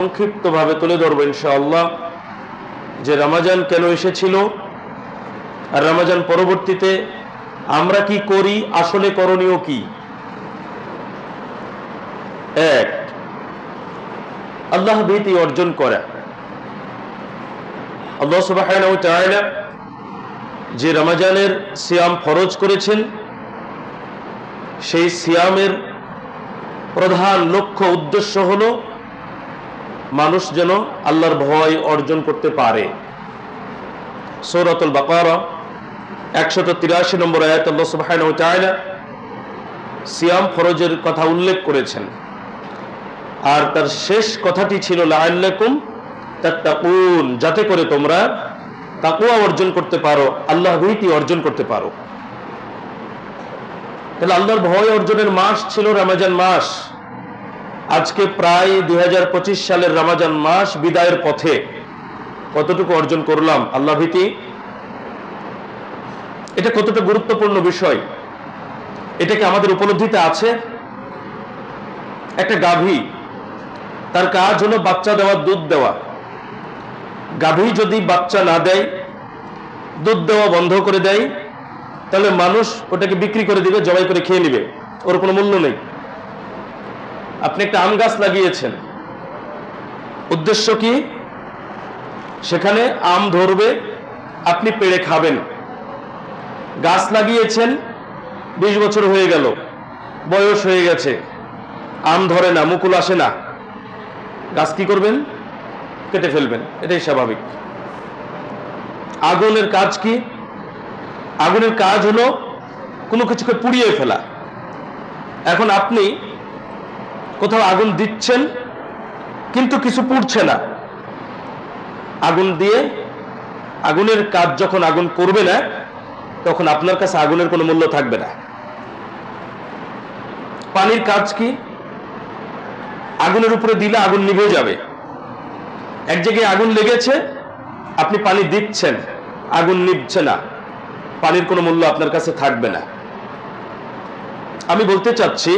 সংক্ষিপ্তভাবে তুলে ধরবো ইনশাআল্লাহ যে রামাজান কেন এসেছিল আর রামাজান পরবর্তীতে আমরা কি করি, আসলে করণীয় কি? এক, আল্লাহ ভীতি অর্জন করা। আল্লাহ সুবহানাহু ওয়া তাআলা যে রমাজানের সিয়াম ফরজ করেছেন, সেই সিয়ামের প্রধান লক্ষ্য, উদ্দেশ্য হলো মানুষ যেন আল্লাহর ভয় অর্জন করতে পারে। সৌরাতুল বাকারা, একশত তিরাশি নম্বর সিয়াম ফরজের কথা উল্লেখ করেছেন। আর তার শেষ কথাটি ছিল তাত্তাকুন, যাতে করে তোমরা তাকওয়া অর্জন করতে পারো, আল্লাহ ভীতি অর্জন করতে পারো। তাহলে আল্লাহর ভয় অর্জনের মাস ছিল রমাজান মাস। আজকে প্রায় দু হাজার পঁচিশ সালের রমাজান মাস বিদায়ের পথে কতটুকু অর্জন করলাম? আল্লাহ ভীতি? এটা কতটা গুরুত্বপূর্ণ বিষয়? এটা কি আমাদের উপলব্ধিতে আছে? একটা গাভী, তার কাজ হলো বাচ্চা দেওয়া, দুধ দেওয়া। গাভী যদি বাচ্চা না দেয়, দুধ দেওয়া বন্ধ করে দেয়, তাহলে মানুষ ওটাকে বিক্রি করে দিবে, জবাই করে খেয়ে নিবে। ওর কোনো মূল্য নেই। আপনি একটা আম গাছ লাগিয়েছেন। উদ্দেশ্য কি? সেখানে আম ধরবে, আপনি পেড়ে খাবেন। গাছ লাগিয়েছেন, বিশ বছর হয়ে গেল, বয়স হয়ে গেছে, আম ধরে না, মুকুল আসে না। গাছ কি করবেন? কেটে ফেলবেন, এটাই স্বাভাবিক। আগুনের কাজ কি? আগুনের কাজ হলো কোনো কিছুকে পুড়িয়ে ফেলা। এখন আপনি কোথাও আগুন দিচ্ছেন, কিন্তু কিছু পুড়ছে না। আগুন দিয়ে আগুনের কাজ যখন আগুন করবে না, তখন আপনার কাছে আগুনের কোনো মূল্য থাকবে না। পানির কাজ কি? আগুনের উপরে দিলে আগুন নিভে যাবে। এক জায়গায় আগুন লেগেছে, আপনি পানি দিচ্ছেন, আগুন নিভছে না। পানির কোনো মূল্য আপনার কাছে থাকবে না। আমি বলতে চাচ্ছি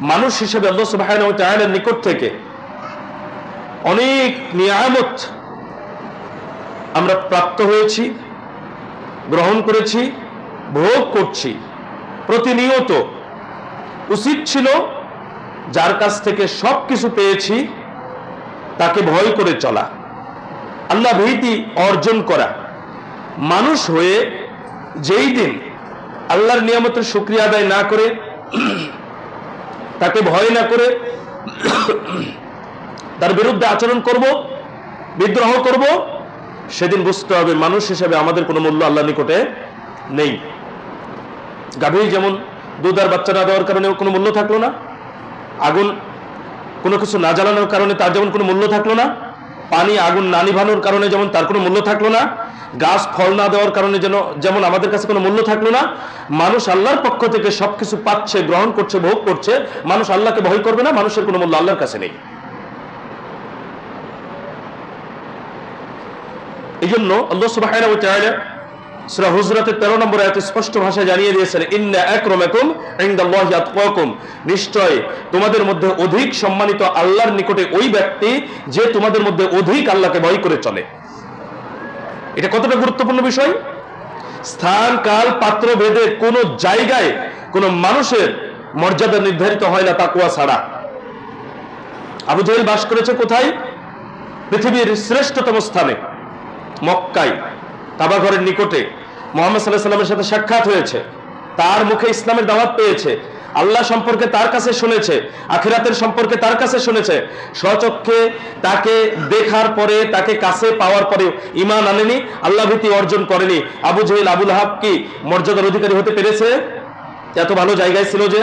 মানুষ হিসেবে আল্লাহ তাআলার নিকট থেকে অনেক নিয়ামত আমরা প্রাপ্ত হয়েছি, গ্রহণ করেছি, ভোগ করছি। প্রতিনিয়ত উচিত ছিল যার কাছ থেকে সব কিছু পেয়েছি, তাকে ভয় করে চলা। আল্লাহ ভীতি অর্জন করা। মানুষ হয়ে যেই দিন আল্লাহর নিয়ামতের শুক্রিয়া আদায় না করে তাকে ভয় না করে তার বিরুদ্ধে আচরণ করব, বিদ্রোহ করব, সেদিন বুঝতে হবে মানুষ হিসেবে আমাদের কোনো মূল্য আল্লাহ নিকটে নেই। গাভীর যেমন দুধ আর বাচ্চা না দেওয়ার কারণে কোনো মূল্য থাকল না, আগুন কোনো কিছু না জ্বালানোর কারণে তার যেমন কোনো মূল্য থাকল না, পানি, আগুন না নিভানোর কারণে যেমন তার কোনো মূল্য থাকল না গাছ ফল না দেওয়ার কারণে যেন, যেমন আমাদের কাছে কোনো মূল্য থাকল না, মানুষ আল্লাহর পক্ষ থেকে সবকিছু পাচ্ছে, গ্রহণ করছে, ভোগ করছে, মানুষ আল্লাহকে ভয় করবে না, মানুষের কোনো মূল্য আল্লাহর কাছে নেই। এই জন্য আল্লাহ সুবহানাহু ওয়া তাআলা সূরা হুজরাতের 13 নম্বর আয়াতে স্পষ্ট ভাষায় জানিয়ে দিয়েছেন নিশ্চয় তোমাদের মধ্যে অধিক সম্মানিত আল্লাহর নিকটে ওই ব্যক্তি যে তোমাদের মধ্যে অধিক আল্লাহকে ভয় করে চলে। এটা কতটা গুরুত্বপূর্ণ বিষয়? স্থান, কাল, পাত্র, ভেদে কোন জায়গায় কোন মানুষের মর্যাদা নির্ধারিত হয় না তাকুয়া ছাড়া। আবু জাহেল বাস করেছে কোথায়? পৃথিবীর শ্রেষ্ঠতম স্থানে, মক্কায়। তাবাঘরের নিকটে। মোহাম্মদ সাল্লাহ সাল্লামের সাথে সাক্ষাৎ হয়েছে। তার মুখে ইসলামের দাওয়াত পেয়েছে। আল্লাহ সম্পর্কে তার কাছে শুনেছে, আখিরাতের সম্পর্কে তার কাছে শুনেছে। স্বচক্ষে তাকে দেখার পরে, তাকে কাছে পাওয়ার পরে ইমান আনেনি, আল্লাহ ভীতি অর্জন করেনি। আবু জহিল, আবুল হাব কি মর্যাদার অধিকারী হতে পেরেছে? এত ভালো জায়গায় ছিল যে?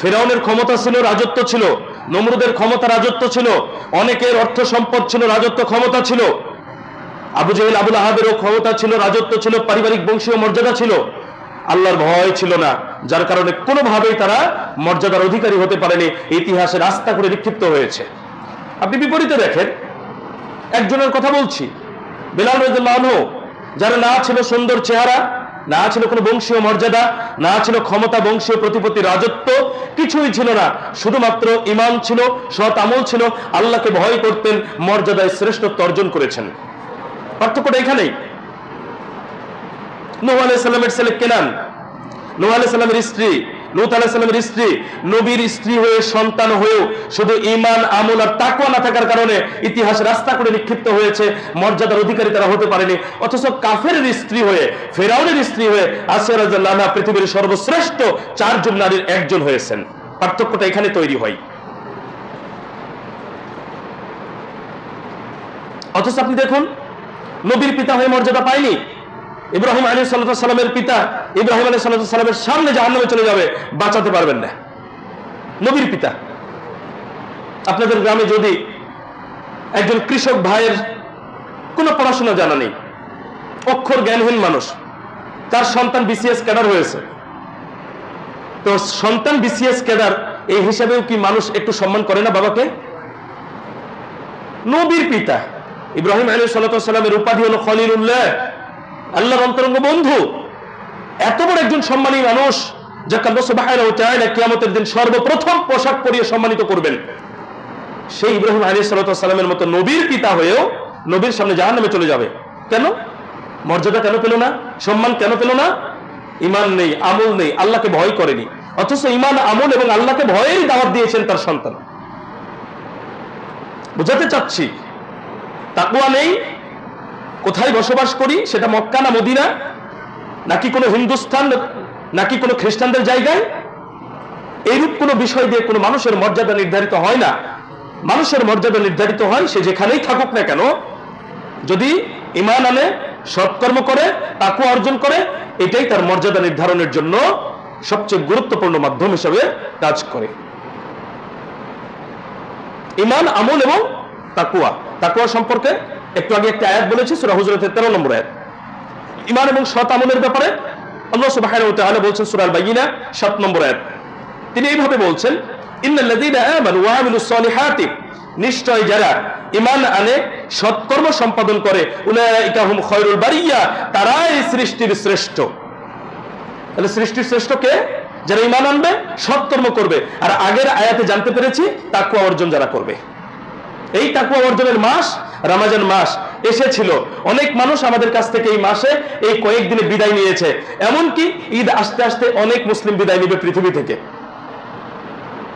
ফেরাউনের ক্ষমতা ছিল, রাজত্ব ছিল, নমরুদের ক্ষমতা রাজত্ব ছিল, অনেকের অর্থ সম্পদ ছিল, রাজত্ব ক্ষমতা ছিল। আবু জাহিল, আবুল আহাবেরও ক্ষমতা ছিল, রাজত্ব ছিল, পারিবারিক বংশীয় মর্যাদা ছিল। আল্লাহর ভয় ছিল না, যার কারণে কোনোভাবেই তারা মর্যাদার অধিকারী হতে পারেনি, ইতিহাসে রাস্তা করে নিক্ষিপ্ত হয়েছে। আপনি বিপরীতে দেখেন, একজনের কথা বলছি, বেলাল আনহু, যার না ছিল সুন্দর চেহারা, না ছিল কোনো বংশীয় মর্যাদা, না ছিল ক্ষমতা বংশীয় প্রতিপত্তি রাজত্ব, কিছুই ছিল না, শুধুমাত্র ইমান ছিল, সৎ আমল ছিল, আল্লাহকে ভয় করতেন, মর্যাদায় শ্রেষ্ঠত্ব অর্জন করেছেন। পার্থক্যটা এখানেই। নূহ আলাইহিস সালামের ছেলে কেনান নূহ আলাইহিস সালামের স্ত্রী। লুত আলাইহিস সালামের স্ত্রী। নবীর স্ত্রী হয়ে, সন্তান হয়েও শুধু ঈমান, আমল আর তাকওয়া না থাকার কারণে ইতিহাস রাস্তা করে নিক্ষিপ্ত হয়েছে। মর্যাদার অধিকারী তারা হতে পারেনি। অথচ কাফের স্ত্রী হয়ে, ফেরাউনের স্ত্রী হয়ে পৃথিবীর সর্বশ্রেষ্ঠ চারজন নারীর একজন হয়েছেন। পার্থক্যটা এখানে তৈরি হয়। অথচ আপনি দেখুন, নবীর পিতা হয়ে মর্যাদা পায়নি। ইব্রাহিম আলী সাল্লামের পিতা ইব্রাহিম আলী সাল্লামের সামনে জাহান্নামে চলে যাবে, বাঁচাতে পারবেন না। নবীর পিতা। আপনাদের গ্রামে যদি একজন কৃষক ভাইয়ের কোনো পড়াশোনা জানা নেই, অক্ষর জ্ঞানহীন মানুষ, তার সন্তান বিসিএস ক্যাডার হয়েছে, তো সন্তান বিসিএস ক্যাডার, এই হিসাবেও কি মানুষ একটু সম্মান করে না বাবাকে? নবীর পিতা ইব্রাহিম আলী সাল্লামের উপাধি হলো খলিলুল্লাহ। আল্লাহর অন্তরঙ্গ বন্ধু। এত বড় একজন সম্মানী মানুষ তাআলা কিয়ামতের দিন সর্বপ্রথম পোশাক পরিয়ে সম্মানিত করবেন। সেই ইব্রাহিম আলী সাল্লামের মতো নবীর পিতা হয়েও নবীর সামনে জাহান্নামে চলে যাবে। কেন? মর্যাদা কেন পেল না? সম্মান কেন পেল না? ইমান নেই, আমল নেই, আল্লাহকে ভয় করেনি। অথচ ইমান আমল এবং আল্লাহকে ভয়েরই দাওয়াত দিয়েছেন তার সন্তান। বুঝাতে চাচ্ছি তাকুয়া নেই কোথায় বসবাস করি? সেটা মক্কা না মদিনা? নাকি কোনো হিন্দুস্তান নাকি কোনো খ্রিস্টানদের জায়গায়? এইরূপ কোনো বিষয় দিয়ে কোনো মানুষের মর্যাদা নির্ধারিত হয় না। মানুষের মর্যাদা নির্ধারিত হয়, সে যেখানেই থাকুক না কেন, যদি ইমান আনে, সৎকর্ম করে তাকু অর্জন করে, এটাই তার মর্যাদা নির্ধারণের জন্য সবচেয়ে গুরুত্বপূর্ণ মাধ্যম হিসেবে কাজ করে। ইমান আমল এবং তাকুয়া তাকুয়া সম্পর্কে একটু আগে একটা আয়াত বলেছি, সূরা হুজুরাতের 13 নম্বর আয়াত। ইমান এবং সৎ আমলের ব্যাপারে আল্লাহ তাআলা বলছেন সূরা আল বাইয়িনা 7 নম্বর আয়াত। তিনি এইভাবে বলছেন নিশ্চয় যারা ইমান আনে, সৎকর্ম সম্পাদন করে, উলাইকা হুম খায়রুল বারিয়া, তারাই সৃষ্টির শ্রেষ্ঠ। তাহলে সৃষ্টির শ্রেষ্ঠ কে? যারা ইমান আনবে, সৎকর্ম করবে। আর আগের আয়াতে জানতে পেরেছি, তাকুয়া অর্জন যারা করবে। এই তাকুয়া অর্জনের মাস রামাজান মাস এসেছিল। অনেক মানুষ আমাদের কাছ থেকে এই মাসে এই কয়েকদিনে বিদায় নিয়েছে। এমনকি ঈদ আসতে আসতে অনেক মুসলিম বিদায় নিবে পৃথিবী থেকে।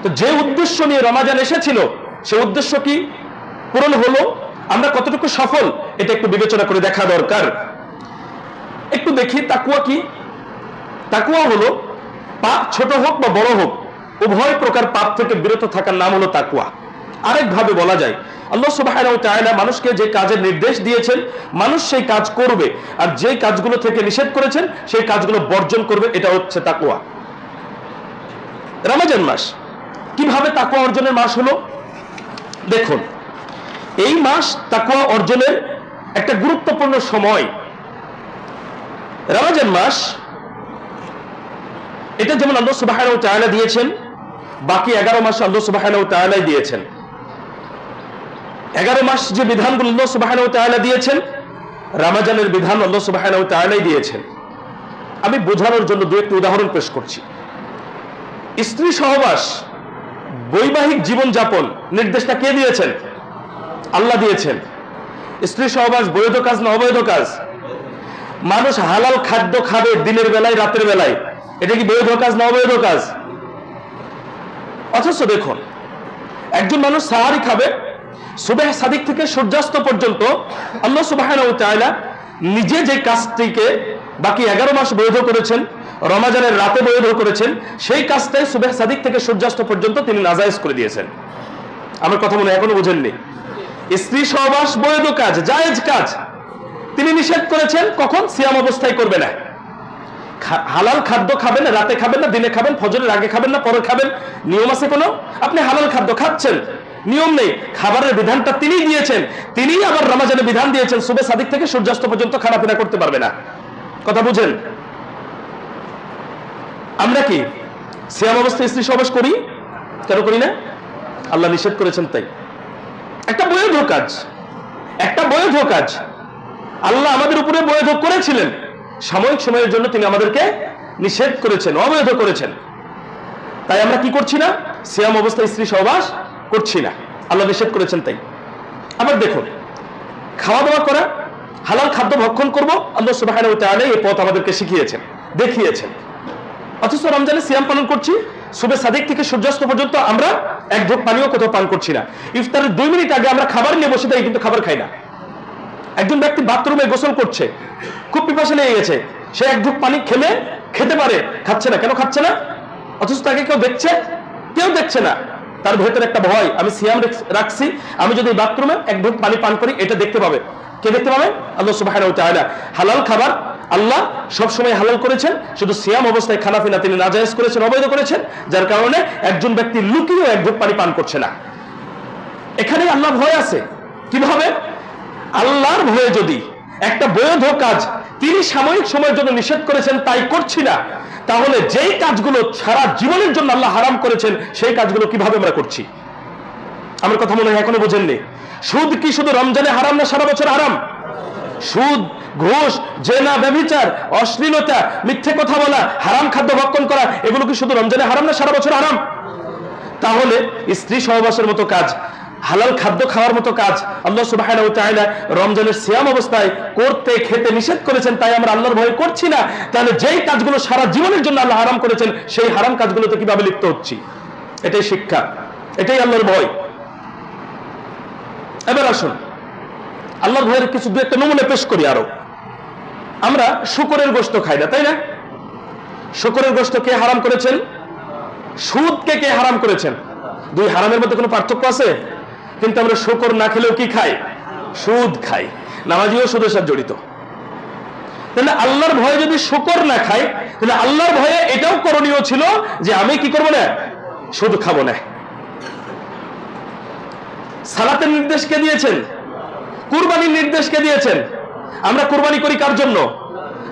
তো যে উদ্দেশ্য নিয়ে রমাজান এসেছিল, সে উদ্দেশ্য কি পূরণ হলো? আমরা কতটুকু সফল, এটা একটু বিবেচনা করে দেখা দরকার। একটু দেখি তাকুয়া কি? তাকুয়া হলো, পাপ ছোট হোক বা বড় হোক, উভয় প্রকার পাপ থেকে বিরত থাকার নাম হলো তাকুয়া আরেক ভাবে বলা যায়, আল্লাহ তাআলা মানুষকে যে কাজের নির্দেশ দিয়েছেন, মানুষ সেই কাজ করবে। আর যে কাজগুলো থেকে নিষেধ করেছেন, সেই কাজগুলো বর্জন করবে, এটা হচ্ছে তাকুয়া রমজান মাস, কীভাবে তাকুয়া অর্জনের মাস হলো? দেখুন, এই মাস তাকুয়া অর্জনের একটা গুরুত্বপূর্ণ সময়। রমজান মাস, এটা যেমন আল্লাহ তাআলা দিয়েছেন, বাকি এগারো মাস আল্লাহ তাআলাই দিয়েছেন। এগারো মাস যে বিধানগুলো আল্লাহ সুবহানাহু ওয়া দিয়েছেন, রামাজানের বিধান আল্লাহ সুবহানাহু ওয়া দিয়েছেন। আমি বোঝানোর জন্য দু একটি উদাহরণ পেশ করছি। স্ত্রী সহবাস, বৈবাহিক জীবন যাপন নির্দেশটা কে দিয়েছেন? আল্লাহ দিয়েছেন। স্ত্রী সহবাস, বৈধ কাজ না অবৈধ কাজ? মানুষ হালাল খাদ্য খাবে দিনের বেলায়, রাতের বেলায়। এটা কি বৈধ কাজ না অবৈধ কাজ? অথচ দেখুন, একজন মানুষ সাহারি খাবে সুবেহ সাদিক থেকে সূর্যাস্ত পর্যন্ত আল্লাহ সুবাহ নিজে যে কাজটিকে বাকি এগারো মাস বৈধ করেছেন, রমাজানের রাতে বৈধ করেছেন, সেই কাজটাই সুবেহ সাদিক থেকে সূর্যাস্ত পর্যন্ত তিনি নাজাইজ করে দিয়েছেন। আমার কথা মনে এখনও বুঝেননি। স্ত্রী সহবাস বৈধ কাজ, জায়েজ কাজ। তিনি নিষেধ করেছেন, কখন? সিয়াম অবস্থায় করবে না। হালাল খাদ্য খাবেন রাতে খাবেন না, দিনে খাবেন, ফজরের আগে খাবেন না, পরে খাবেন। নিয়ম আছে কোনো? আপনি হালাল খাদ্য খাচ্ছেন নিয়ম নেই। খাবারের বিধানটা তিনি দিয়েছেন। তিনি আবার রমাজানে বিধান দিয়েছেন। সুবে সাদিক থেকে সূর্যাস্ত পর্যন্ত খানাপিনা করতে পারবে না। কথা বুঝেন? আমরা কি সিয়াম অবস্থায় স্ত্রী সবাস করি? কেন করি না? আল্লাহ নিষেধ করেছেন তাই। একটা বৈধ কাজ। একটা বৈধ কাজ। আল্লাহ আমাদের উপরে বৈধ করেছিলেন। সাময়িক সময়ের জন্য তিনি আমাদেরকে নিষেধ করেছেন, অবৈধ করেছেন। তাই আমরা কি করছি না? সিয়াম অবস্থায় স্ত্রী সহবাস করছি না। আল্লাহ নিষেধ করেছেন তাই। আবার দেখুন খাওয়া দাওয়া করা, হালাল খাদ্য ভক্ষণ করব, আল্লাহ সুবাহ এই পথ আমাদেরকে শিখিয়েছেন, দেখিয়েছেন। অথচ রমজানে সিয়াম পালন করছি সুবে সাদিক থেকে সূর্যাস্ত পর্যন্ত আমরা এক ঢোক পানিও কোথাও পান করছি না। ইফতারের দুই মিনিট আগে আমরা খাবার নিয়ে বসে থাকি, কিন্তু খাবার খাই না। একজন ব্যক্তি বাথরুমে গোসল করছে, খুব পিপাসা লেগে গেছে, সে এক ঢোক পানি খেলে, খেতে পারে, খাচ্ছে না। কেন খাচ্ছে না? অথচ তাকে কেউ দেখছে? কেউ দেখছে না। তার ভেতরে একটা ভয়, আমি সিয়াম রাখছি, আমি যদি বাথরুমে এক ঢোক পানি পান করি, এটা দেখতে পাবে। কে দেখতে পাবে? আল্লাহ ওয়া হালাল খাবার আল্লাহ সবসময় হালাল করেছেন, শুধু সিয়াম অবস্থায় খানা পিনা তিনি নাজায়েজ করেছেন, অবৈধ করেছেন, যার কারণে একজন ব্যক্তি লুকিয়েও এক ঢোক পানি পান করছে না। এখানে আল্লাহ ভয় আছে। কীভাবে? আল্লাহর ভয়ে যদি একটা বৈধ কাজ তিনি সাময়িক সময়ের জন্য নিষেধ করেছেন, তাই করছি না। তাহলে যেই কাজগুলো সারা জীবনের জন্য আল্লাহ হারাম করেছেন, সেই কাজগুলো কীভাবে আমরা করছি? আমার কথা মনে হয় এখনও বোঝেননি। সুদ কি শুধু রমজানে হারাম না সারা বছর হারাম? সুদ, ঘুষ, জেনা, ব্যভিচার, অশ্লীলতা, মিথ্যে কথা বলা, হারাম খাদ্য ভক্ষণ করা, এগুলো কি শুধু রমজানে হারাম না সারা বছর হারাম? তাহলে স্ত্রী সহবাসের মতো কাজ হালাল খাদ্য খাওয়ার মতো কাজ আল্লাহ তাআলা রমজানের সিয়াম অবস্থায় করতে খেতে নিষেধ করেছেন, তাই আমরা আল্লাহর ভয় করছি না। তাহলে যেই কাজগুলো সারা জীবনের জন্য আল্লাহ হারাম করেছেন, সেই হারাম কাজগুলোতে কীভাবে লিপ্ত হচ্ছি? এটাই শিক্ষা, এটাই আল্লাহর ভয়। এবার আসুন, আল্লাহর ভয়ের কিছু দু একটা নমুনা পেশ করি আরও। আমরা শুকরের গোশত খাই না, তাই না? শুকরের গোশত কে হারাম করেছেন? সুদকে কে হারাম করেছেন? দুই হারামের মধ্যে কোনো পার্থক্য আছে? কিন্তু আমরা শুকর না খেলেও কি খাই? সুদ খাই। নামাজিও সুদের সাথে জড়িত। তাহলে আল্লাহর ভয়ে যদি শুকর না খাই, তাহলে আল্লাহর ভয়ে এটাও করণীয় ছিল যে আমি কি করব না? সুদ খাব না। সালাতের নির্দেশ কে দিয়েছেন? কুরবানির নির্দেশ কে দিয়েছেন? আমরা কুরবানি করি কার জন্য?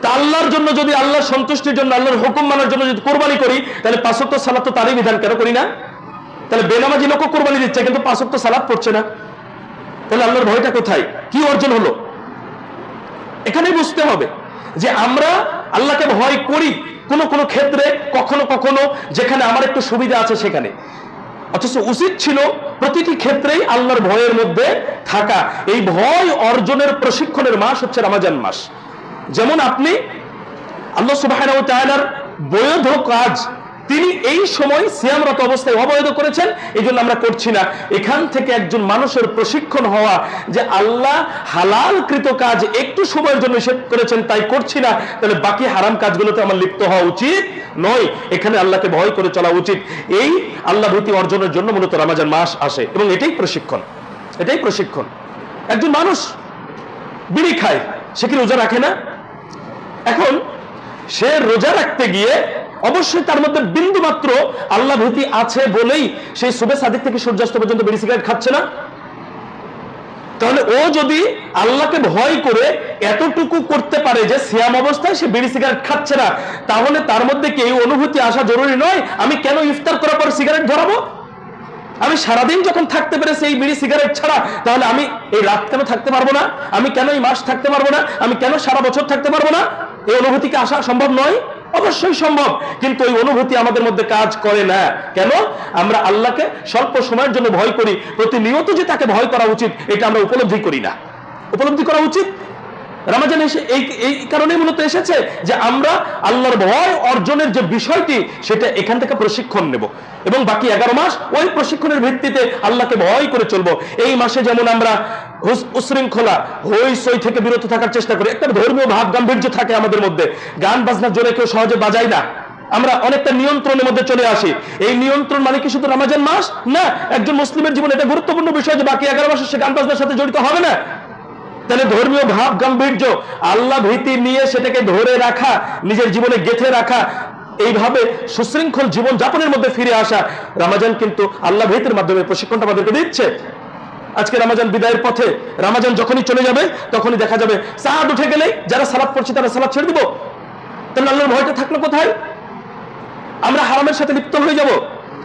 তা আল্লাহর জন্য যদি আল্লাহর সন্তুষ্টির জন্য, আল্লাহর হুকুম মানার জন্য যদি কোরবানি করি, তাহলে পাঁচক্ত সালাত তো তারই বিধান, কেন করি না? তাহলে বেনামাজি লোকও কোরবানি দিচ্ছে, কিন্তু পাঁচক্ত সালাত পড়ছে না। তাহলে আল্লাহর ভয়টা কোথায়? কি অর্জন হলো? এখানে বুঝতে হবে যে আমরা আল্লাহকে ভয় করি কোন কোন ক্ষেত্রে, কখনো কখনো যেখানে আমার একটু সুবিধা আছে সেখানে। অথচ উচিত ছিল প্রতিটি ক্ষেত্রেই আল্লাহর ভয়ের মধ্যে থাকা। এই ভয় অর্জনের প্রশিক্ষণের মাস হচ্ছে রামাজান মাস। যেমন আপনি আল্লাহ ওয়া বৈধ কাজ তিনি এই সময় সিয়ামরত অবস্থায় অবৈধ করেছেন এই জন্য আমরা করছি না। এখান থেকে একজন মানুষের প্রশিক্ষণ হওয়া যে আল্লাহ হালাল কৃত কাজ একটু সময়ের জন্য নিষেধ করেছেন, তাই করছি না। তাহলে বাকি হারাম কাজগুলোতে আমার লিপ্ত হওয়া উচিত নয়। এখানে আল্লাহকে ভয় করে চলা উচিত। এই আল্লাহ ভীতি অর্জনের জন্য মূলত রামাজান মাস আসে এবং এটাই প্রশিক্ষণ। এটাই প্রশিক্ষণ। একজন মানুষ বিড়ি খায়, সে কি রোজা রাখে না? এখন সে রোজা রাখতে গিয়ে অবশ্যই তার মধ্যে বিন্দু মাত্র আল্লাহ ভীতি আছে বলেই সেই সুবে সাদিক থেকে সূর্যাস্ত পর্যন্ত বিড়ি সিগারেট খাচ্ছে না। তাহলে ও যদি আল্লাহকে ভয় করে এতটুকু করতে পারে যে সিয়াম অবস্থায় সে বিড়ি সিগারেট খাচ্ছে না, তাহলে তার মধ্যে কি এই অনুভূতি আসা জরুরি নয়? আমি কেন ইফতার করার পর সিগারেট ধরাবো? আমি সারাদিন যখন থাকতে পেরেছি এই বিড়ি সিগারেট ছাড়া, তাহলে আমি এই রাত কেন থাকতে পারব না? আমি কেন এই মাস থাকতে পারব না? আমি কেন সারা বছর থাকতে পারব না? এই অনুভূতিকে আসা সম্ভব নয়? অবশ্যই সম্ভব। কিন্তু ওই অনুভূতি আমাদের মধ্যে কাজ করে না। কেন? আমরা আল্লাহকে স্বল্প সময়ের জন্য ভয় করি। প্রতিনিয়ত যে তাকে ভয় করা উচিত, এটা আমরা উপলব্ধি করি না। উপলব্ধি করা উচিত? রামাজান এসে এই এই কারণে মূলত এসেছে যে আমরা আল্লাহর ভয় অর্জনের যে বিষয়টি, সেটা এখান থেকে প্রশিক্ষণ নেব। এবং বাকি এগারো মাস ওই প্রশিক্ষণের ভিত্তিতে আল্লাহকে ভয় করে চলবো। এই মাসে যেমন আমরা উশৃঙ্খলা হই সই থেকে বিরত থাকার চেষ্টা করি। একটা ধর্মীয় ভাব, গাম্ভীর্য থাকে আমাদের মধ্যে। গান বাজনা জোরে কেউ সহজে বাজায় না। আমরা অনেকটা নিয়ন্ত্রণের মধ্যে চলে আসি। এই নিয়ন্ত্রণ মানে কি শুধু রামাজান মাস? না, একজন মুসলিমের জীবনে এটা গুরুত্বপূর্ণ বিষয় যে বাকি এগারো মাসে সে গান বাজনার সাথে জড়িত হবে না। তাহলে ধর্মীয় ভাব গাম্ভীর্য, আল্লাহ ভীতি নিয়ে সেটাকে ধরে রাখা, নিজের জীবনে গেথে রাখা, এইভাবে সুশৃঙ্খল জীবন যাপনের মধ্যে ফিরে আসা, রামাজান কিন্তু আল্লাহ ভীতির মাধ্যমে প্রশিক্ষণটা আমাদেরকে দিচ্ছে। আজকে রামাজান বিদায়ের পথে, রামাজান যখনই চলে যাবে, তখনই দেখা যাবে চাঁদ উঠে গেলেই যারা সালাদ পড়ছে তারা সালাদ ছেড়ে দিব। তাহলে আল্লাহর ভয়টা থাকল কোথায়? আমরা হারামের সাথে লিপ্ত হয়ে যাব।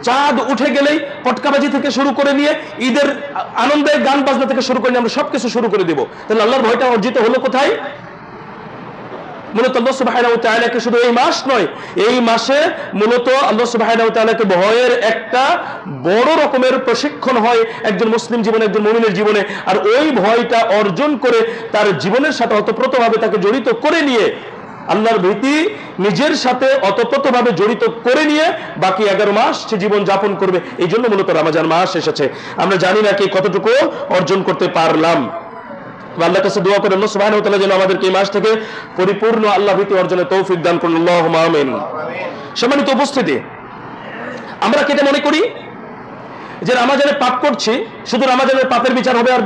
চাঁদ উঠে গেলেই পটকাবাজি থেকে শুরু করে নিয়ে ঈদের আনন্দের গান বাজনা থেকে শুরু করে নিয়ে আমরা সবকিছু শুরু করে দিব। তাহলে আল্লাহর ভয়টা অর্জিত হলো কোথায়? মূলত আল্লাহ তাআলাকে শুধু এই মাস নয়, এই মাসে মূলত আল্লাহ তাআলাকে ভয়ের একটা বড় রকমের প্রশিক্ষণ হয় একজন মুসলিম জীবনে, একজন মুমিনের জীবনে। আর ওই ভয়টা অর্জন করে তার জীবনের সাথে অতপ্রতভাবে তাকে জড়িত করে নিয়ে আল্লাহর ভীতি নিজের সাথে অতপ্রতভাবে জড়িত করে নিয়ে বাকি এগারো মাস সে জীবন যাপন করবে। এই জন্য মূলত রামাজান মাস এসেছে। আমরা জানি না কি কতটুকু অর্জন করতে পারলাম। আল্লাহ কাছে দোয়া করেন, আল্লাহ সুবহানাহু যেন আমাদেরকে এই মাস থেকে পরিপূর্ণ আল্লাহ ভীতি অর্জনে তৌফিক দান করুন। আল্লাহুম্মা আমিন। সম্মানিত উপস্থিতি, আমরা কেটে মনে করি? যে রামাজানে পাপ করছি, শুধু রামাজানের পাপের বিচার হবে আর